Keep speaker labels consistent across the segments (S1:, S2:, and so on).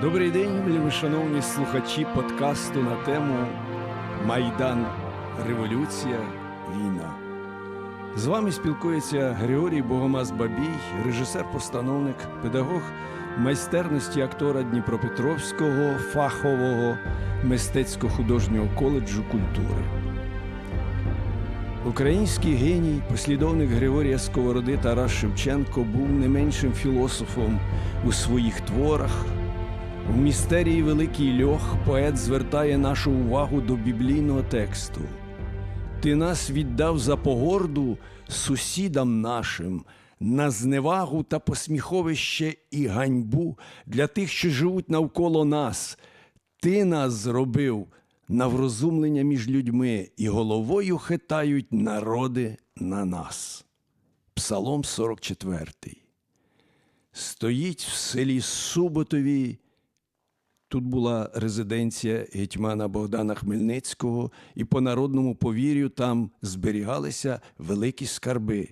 S1: Добрий день, шановні слухачі подкасту на тему Майдан Революція, війна. З вами спілкується Григорій Богомаз Бабій, режисер-постановник, педагог майстерності актора Дніпропетровського фахового мистецько-художнього коледжу культури. Український геній, послідовник Григорія Сковороди Тарас Шевченко був не меншим філософом у своїх творах. У містерії Великий Льох поет звертає нашу увагу до біблійного тексту. Ти нас віддав за погорду сусідам нашим, на зневагу та посміховище і ганьбу для тих, що живуть навколо нас. Ти нас зробив на врозумлення між людьми, і головою хитають народи на нас. Псалом 44. Стоїть в селі Суботові. Тут була резиденція гетьмана Богдана Хмельницького, і по народному повір'ю там зберігалися великі скарби.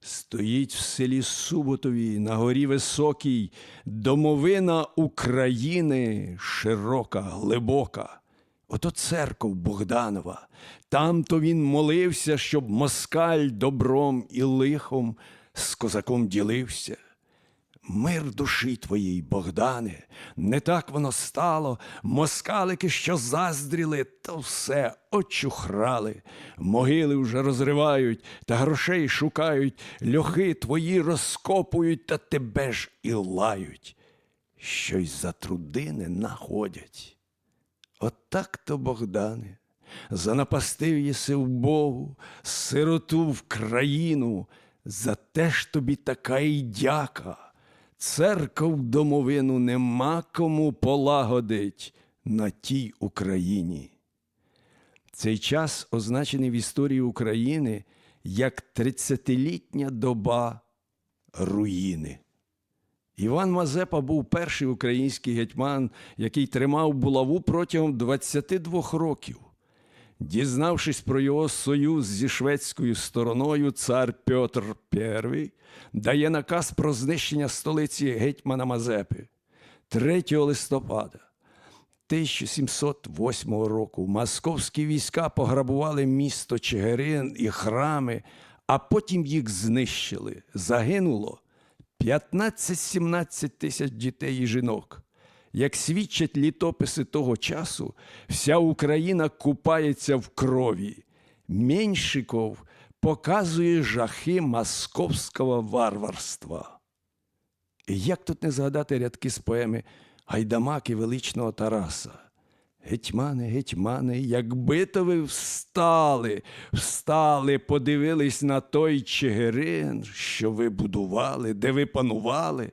S1: Стоїть в селі Суботові, на горі високій, домовина України широка, глибока. Ото церков Богданова. Там то він молився, щоб москаль добром і лихом з козаком ділився. Мир душі твоїй, Богдане, не так воно стало. Москалики, що заздріли, то все очухрали. Могили вже розривають, та грошей шукають, льохи твої розкопують, та тебе ж і лають. Щось за труди не находять. Отак то, Богдане, занапастив єси в Богу, сироту в країну, за те ж тобі така й дяка. Церков домовину нема кому полагодить на тій Україні. Цей час означений в історії України як тридцятилітня доба руїни. Іван Мазепа був перший український гетьман, який тримав булаву протягом 22 років. Дізнавшись про його союз зі шведською стороною, цар Петр І дає наказ про знищення столиці гетьмана Мазепи 3 листопада 1708 року. Московські війська пограбували місто Чигирин і храми, а потім їх знищили. Загинуло 15-17 тисяч дітей і жінок. Як свідчать літописи того часу, вся Україна купається в крові. Меншиков показує жахи московського варварства. І як тут не згадати рядки з поеми Гайдамаки величного Тараса? Гетьмани, гетьмани, якби то ви встали, встали, подивились на той Чигирин, що ви будували, де ви панували,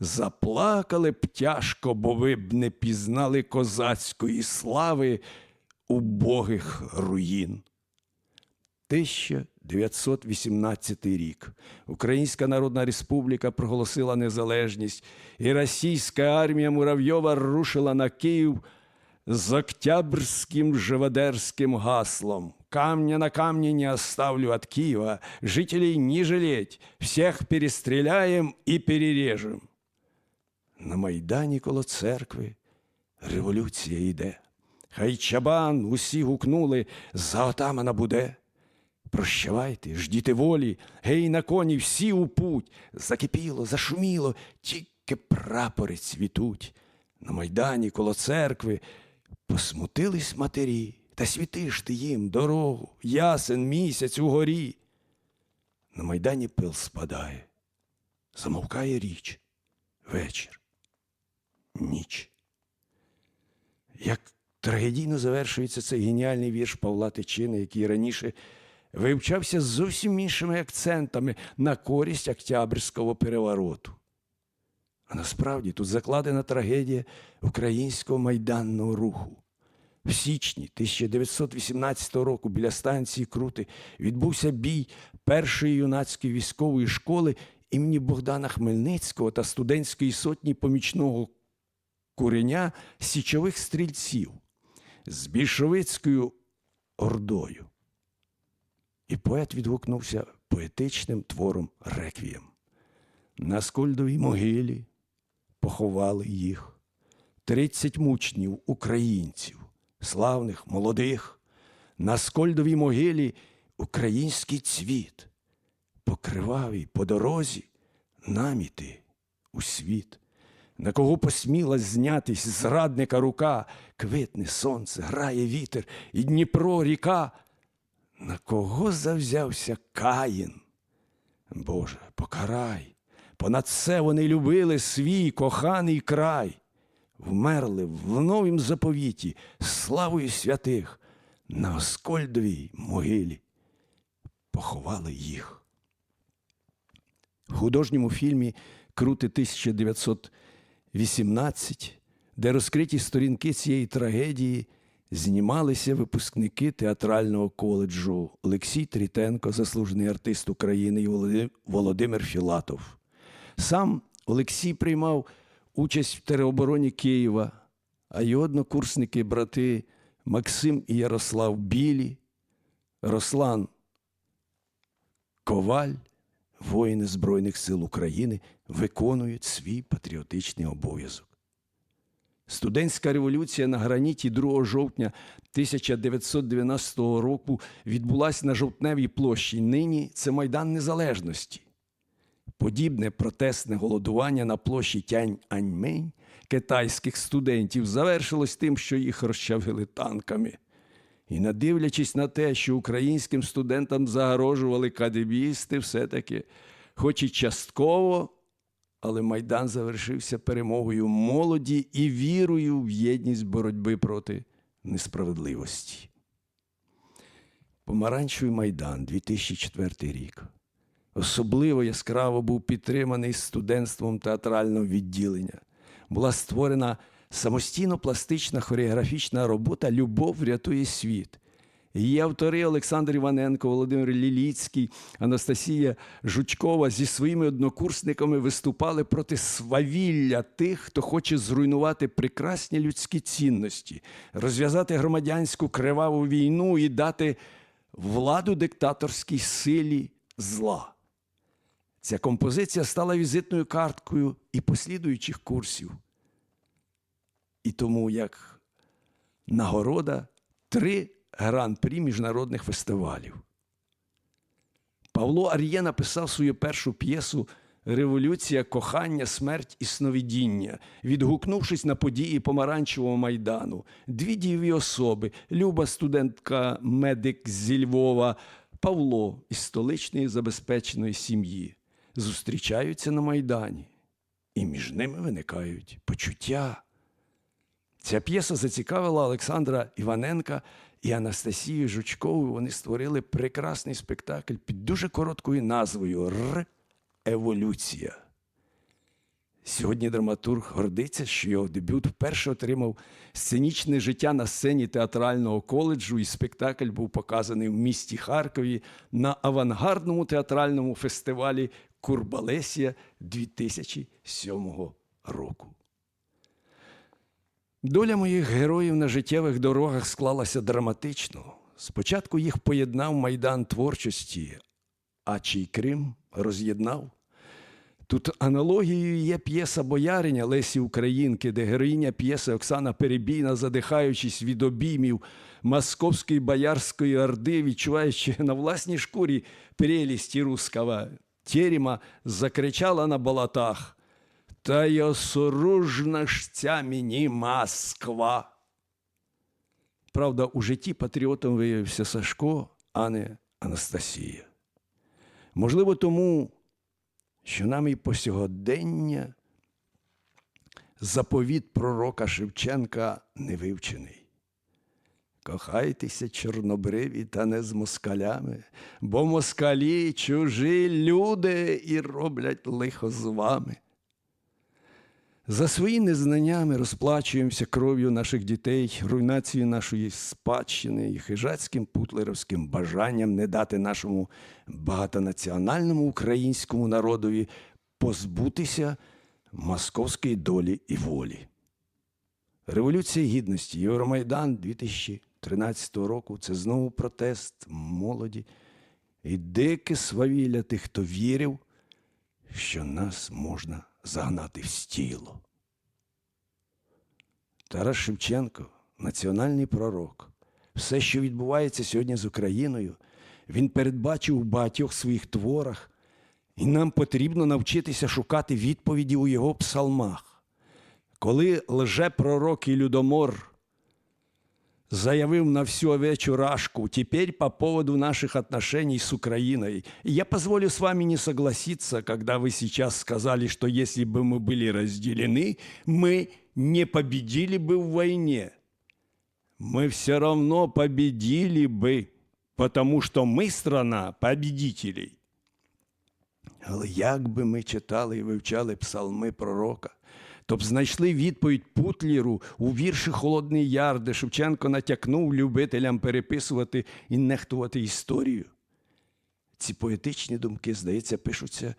S1: заплакали б тяжко, бо ви б не пізнали козацької слави убогих руїн. 1918 рік Українська Народна Республіка проголосила незалежність, і російська армія Муравйова рушила на Київ з октябрьским живодерским гаслом «Камня на камне не оставлю от Киева, жителей не жалеть, всех перестреляем и перережем». На Майдані коло церкви революція йде. Хай чабан усі гукнули, за отамана буде. Прощавайте, ждіте волі, гей на коні всі у путь. Закипіло, зашуміло, тільки прапори цвітуть. На майдані коло церкви посмутились матері, та світиш ти їм дорогу, ясен місяць угорі. На майдані пил спадає, замовкає річ, вечір, ніч. Як трагедійно завершується цей геніальний вірш Павла Тичини, який раніше вивчався з зовсім іншими акцентами на користь Октябрьського перевороту. А насправді тут закладена трагедія українського майданного руху. В січні 1918 року біля станції Крути відбувся бій першої юнацької військової школи імені Богдана Хмельницького та студентської сотні помічного куреня січових стрільців з більшовицькою ордою. І поет відгукнувся поетичним твором реквієм. На скольдовій могилі поховали їх. 30 мучнів українців, славних, молодих, на скольдовій могилі український цвіт, покривавий по дорозі наміти у світ. На кого посміла знятись зрадника рука, квитне сонце, грає вітер і Дніпро ріка. На кого завзявся Каїн? Боже, покарай, понад все вони любили свій коханий край, вмерли в новім заповіті славою святих, на Оскольдовій могилі поховали їх. В художньому фільмі Крути 1918, де розкриті сторінки цієї трагедії, знімалися випускники театрального коледжу Олексій Трітенко, заслужений артист України, і Володимир Філатов. Сам Олексій приймав участь в теробороні Києва, а його однокурсники, брати Максим і Ярослав Білі, Руслан Коваль, воїни Збройних сил України виконують свій патріотичний обов'язок. Студентська революція на граніті 2 жовтня 1990 року відбулася на жовтневій площі. Нині це Майдан Незалежності. Подібне протестне голодування на площі Тянь-Аньмень китайських студентів завершилось тим, що їх розчавили танками. І не дивлячись на те, що українським студентам загрожували кадебісти, все-таки, хоч і частково, але Майдан завершився перемогою молоді і вірою в єдність боротьби проти несправедливості. Помаранчевий Майдан 2004 рік. Особливо яскраво був підтриманий студентством театрального відділення. Була створена самостійно пластична хореографічна робота Любов рятує світ. Її автори Олександр Іваненко, Володимир Ліліцький, Анастасія Жучкова зі своїми однокурсниками виступали проти свавілля тих, хто хоче зруйнувати прекрасні людські цінності, розв'язати громадянську криваву війну і дати владу диктаторській силі зла. Ця композиція стала візитною карткою і послідуючих курсів. І тому як нагорода три гран-прі міжнародних фестивалів. Павло Ар'є написав свою першу п'єсу Революція, кохання, смерть і сновидіння, відгукнувшись на події помаранчевого майдану. Дві дієві особи, Люба, студентка, медик зі Львова, Павло із столичної забезпеченої сім'ї, зустрічаються на майдані, і між ними виникають почуття. Ця п'єса зацікавила Олександра Іваненка і Анастасію Жучкову. Вони створили прекрасний спектакль під дуже короткою назвою Р. Еволюція. Сьогодні драматург гордиться, що його дебют вперше отримав сценічне життя на сцені театрального коледжу, і спектакль був показаний в місті Харкові на авангардному театральному фестивалі Курбалесія 2007 року. Доля моїх героїв на життєвих дорогах склалася драматично. Спочатку їх поєднав майдан творчості, а чий Крим роз'єднав. Тут аналогією є п'єса Бояриня Лесі Українки, де героїня п'єси Оксана Перебійна, задихаючись від обіймів московської боярської орди, відчуваючи на власній шкурі прелісті руского терема, закричала на болотах. Та й осоружна ж ця мені Москва. Правда, у житті патріотом виявився Сашко, а не Анастасія. Можливо, тому, що нам і по сьогодення заповіт пророка Шевченка не вивчений. Кохайтеся, чорнобриві, та не з москалями, бо москалі чужі люди і роблять лихо з вами. За свої незнаннями розплачуємося кров'ю наших дітей, руйнацією нашої спадщини і хижацьким путлеровським бажанням не дати нашому багатонаціональному українському народові позбутися московської долі і волі. Революція Гідності, Євромайдан 2013 року це знову протест молоді і дике свавілля тих, хто вірив, що нас можна загнати в стіло. Тарас Шевченко національний пророк. Все, що відбувається сьогодні з Україною, він передбачив у багатьох своїх творах, і нам потрібно навчитися шукати відповіді у його псалмах. Коли лже-пророк і Людомор заявил на всю овечью рашку, теперь по поводу наших отношений с Украиной. Я позволю с вами не согласиться, когда вы сейчас сказали, что если бы мы были разделены, мы не победили бы в войне. Мы все равно победили бы, потому что мы страна победителей. Але як би ми читали і вивчали псалми пророка, то б знайшли відповідь Путліру у вірші Холодний Яр, де Шевченко натякнув любителям переписувати і нехтувати історію. Ці поетичні думки, здається, пишуться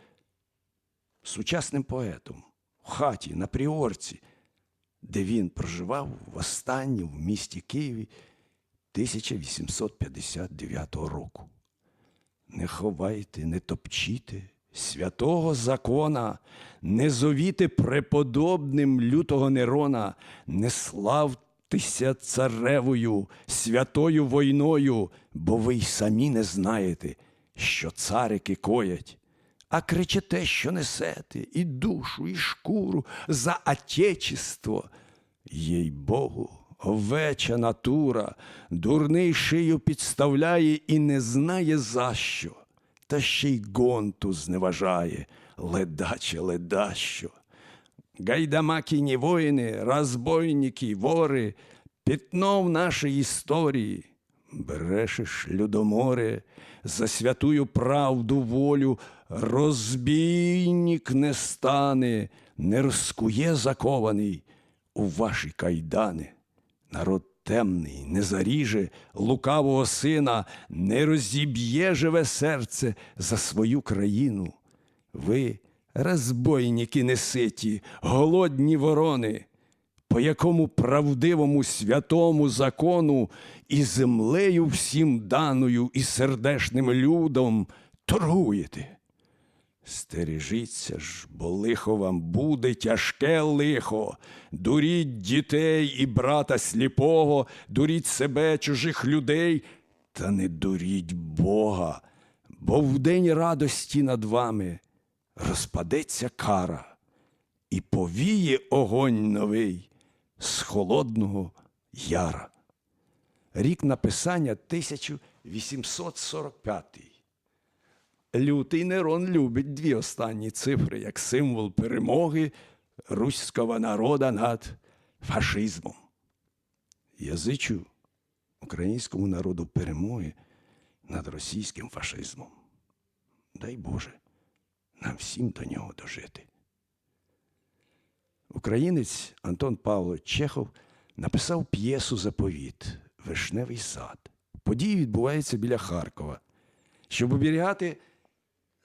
S1: сучасним поетом в хаті на Пріорці, де він проживав в останній в місті Києві 1859 року. Не ховайте, не топчіте святого закона, не зовіте преподобним лютого Нерона, не славтеся царевою, святою войною, бо ви й самі не знаєте, що царики коять, а кричите, що несете і душу, і шкуру за отечество. Їй Богу, овеча натура, дурний шию підставляє і не знає за що, та ще й гонту зневажає, ледаче ледащо. Гайдамакіні воїни, розбойники, вори, пятно в нашій історії. Брешеш, людоморе, за святую правду волю, розбійник не стане, не розкує закований у ваші кайдани. Народ темний не заріже лукавого сина, не розіб'є живе серце за свою країну. Ви, розбойники неситі, голодні ворони, по якому правдивому святому закону і землею всім даною, і сердешним людом торгуєте. Стережіться ж, бо лихо вам буде тяжке лихо. Дуріть дітей і брата сліпого, дуріть себе, чужих людей, та не дуріть Бога, бо в день радості над вами розпадеться кара, і повіє огонь новий з холодного яра. Рік написання 1845. Лютий Нерон любить дві останні цифри як символ перемоги руського народа над фашизмом. Я зичу українському народу перемоги над російським фашизмом. Дай Боже, нам всім до нього дожити. Українець Антон Павлович Чехов написав п'єсу Заповіт Вишневий сад. Події відбуваються біля Харкова. Щоб оберігати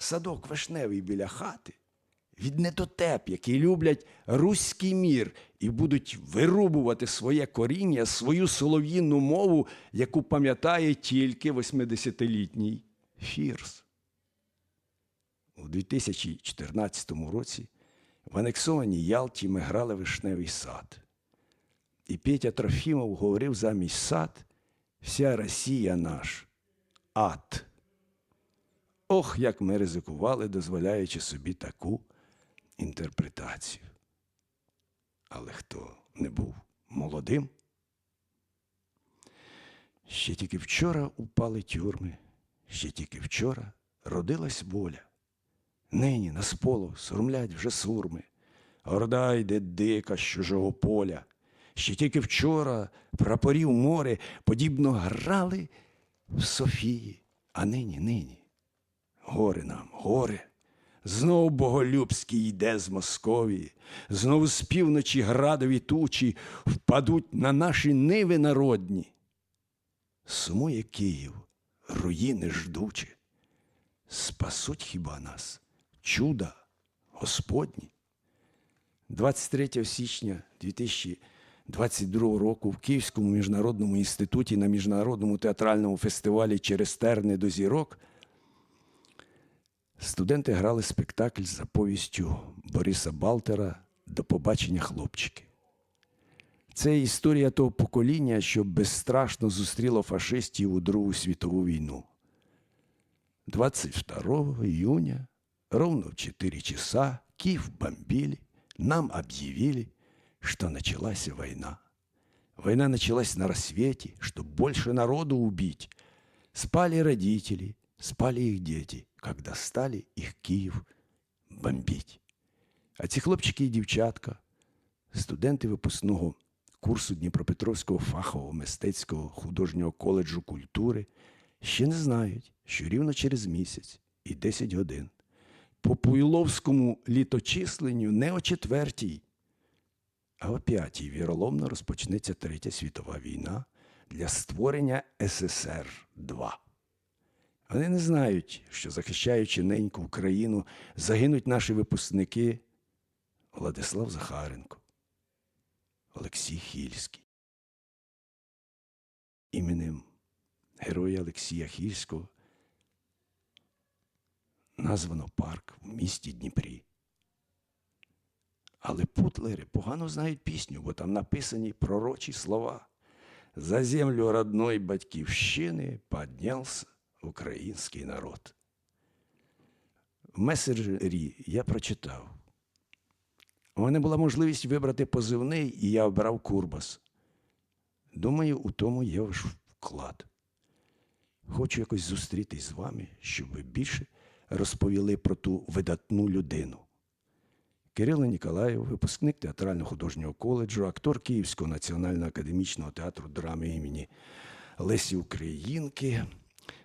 S1: садок вишневий біля хати від недотеп, які люблять руський мір і будуть вирубувати своє коріння, свою солов'їнну мову, яку пам'ятає тільки 80-літній Фірс. У 2014 році в анексованій Ялті ми грали вишневий сад. І Петя Трофімов говорив замість сад, вся Росія наш ад. Ох, як ми ризикували, дозволяючи собі таку інтерпретацію. Але хто не був молодим? Ще тільки вчора упали тюрми, ще тільки вчора родилась воля. Нині на сполох сурмлять вже сурми, орда йде дика з чужого поля. Ще тільки вчора прапорів море подібно грали в Софії, а нині, нині. Горе нам, горе. Знов боголюбський йде з Московії, знову з півночі градові тучі впадуть на наші ниви народні. Сумує Київ, руїни ждучі. Спасуть хіба нас чуда Господні? 23 січня 2022 року в Київському міжнародному інституті на міжнародному театральному фестивалі Через терни до зірок студенти грали спектакль за повістю Бориса Балтера До побачення хлопчики. Це історія того покоління, що безстрашно зустріло фашистів у Другу світову війну. 22 июня, ровно в 4 часа, Киев бомбили, нам объявили, что началась война. Война началась на рассвете, чтобы больше народу убить. Спали родители, спали их дети, когда стали их Київ бомбить. А ці хлопчики і дівчатка, студенти випускного курсу Дніпропетровського фахового мистецького художнього коледжу культури, ще не знають, що рівно через місяць і 10 годин по Пуйловському літочисленню не о четвертій, а о п'ятій віроломно розпочнеться Третя світова війна для створення СССР 2. Вони не знають, що захищаючи неньку Україну, загинуть наші випускники Владислав Захаренко, Олексій Хільський. Іменем героя Олексія Хільського названо парк в місті Дніпрі. Але путлери погано знають пісню, бо там написані пророчі слова. За землю родной батьківщини піднявся український народ. В меседжері я прочитав. У мене була можливість вибрати позивний, і я обрав Курбас. Думаю, у тому є ваш вклад. Хочу якось зустрітись з вами, щоб ви більше розповіли про ту видатну людину. Кирило Ніколаєв, випускник театрально-художнього коледжу, актор Київського національного академічного театру драми імені Лесі Українки,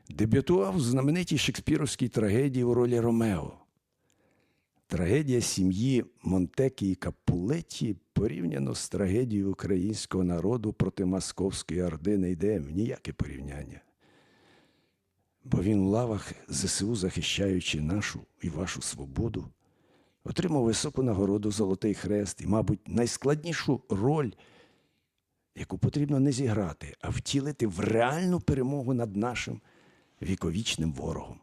S1: дебютував в знаменитій шекспіровській трагедії у ролі Ромео. Трагедія сім'ї Монтекі і Капулетті порівняно з трагедією українського народу проти Московської Орди не йде в ніяке порівняння. Бо він в лавах ЗСУ, захищаючи нашу і вашу свободу, отримав високу нагороду Золотий Хрест і, мабуть, найскладнішу роль, яку потрібно не зіграти, а втілити в реальну перемогу над нашим віковічним ворогом.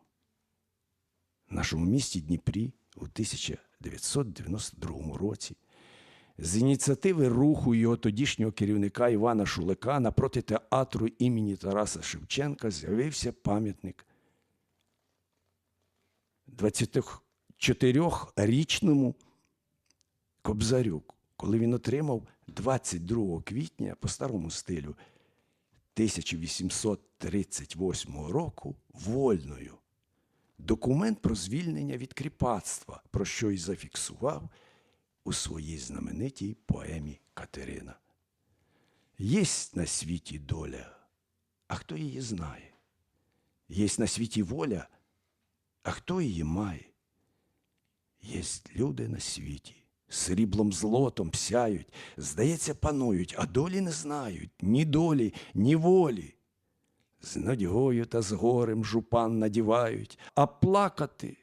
S1: В нашому місті Дніпрі у 1992 році з ініціативи руху його тодішнього керівника Івана Шулика напроти театру імені Тараса Шевченка з'явився пам'ятник 24-річному Кобзарю, коли він отримав 22 квітня по старому стилю 1838 року вольною документ про звільнення від кріпацтва, про що й зафіксував у своїй знаменитій поемі Катерина. Єсть на світі доля, а хто її знає? Єсть на світі воля, а хто її має? Єсть люди на світі, сріблом злотом сяють, здається, панують, а долі не знають ні долі, ні волі. З надьгою та з горем жупан надівають, а плакати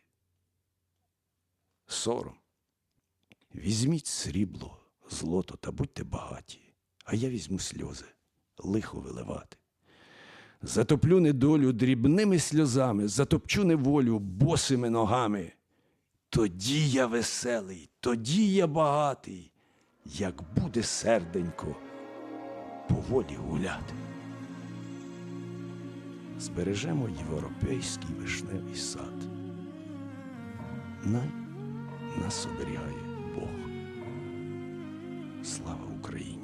S1: сором. Візьміть срібло, злото та будьте багаті, а я візьму сльози, лихо виливати. Затоплю недолю дрібними сльозами, затопчу неволю босими ногами. Тоді я веселий, тоді я багатий, як буде серденько поволі гуляти. Збережемо європейський вишневий сад. Най нас оберігає Бог. Слава Україні!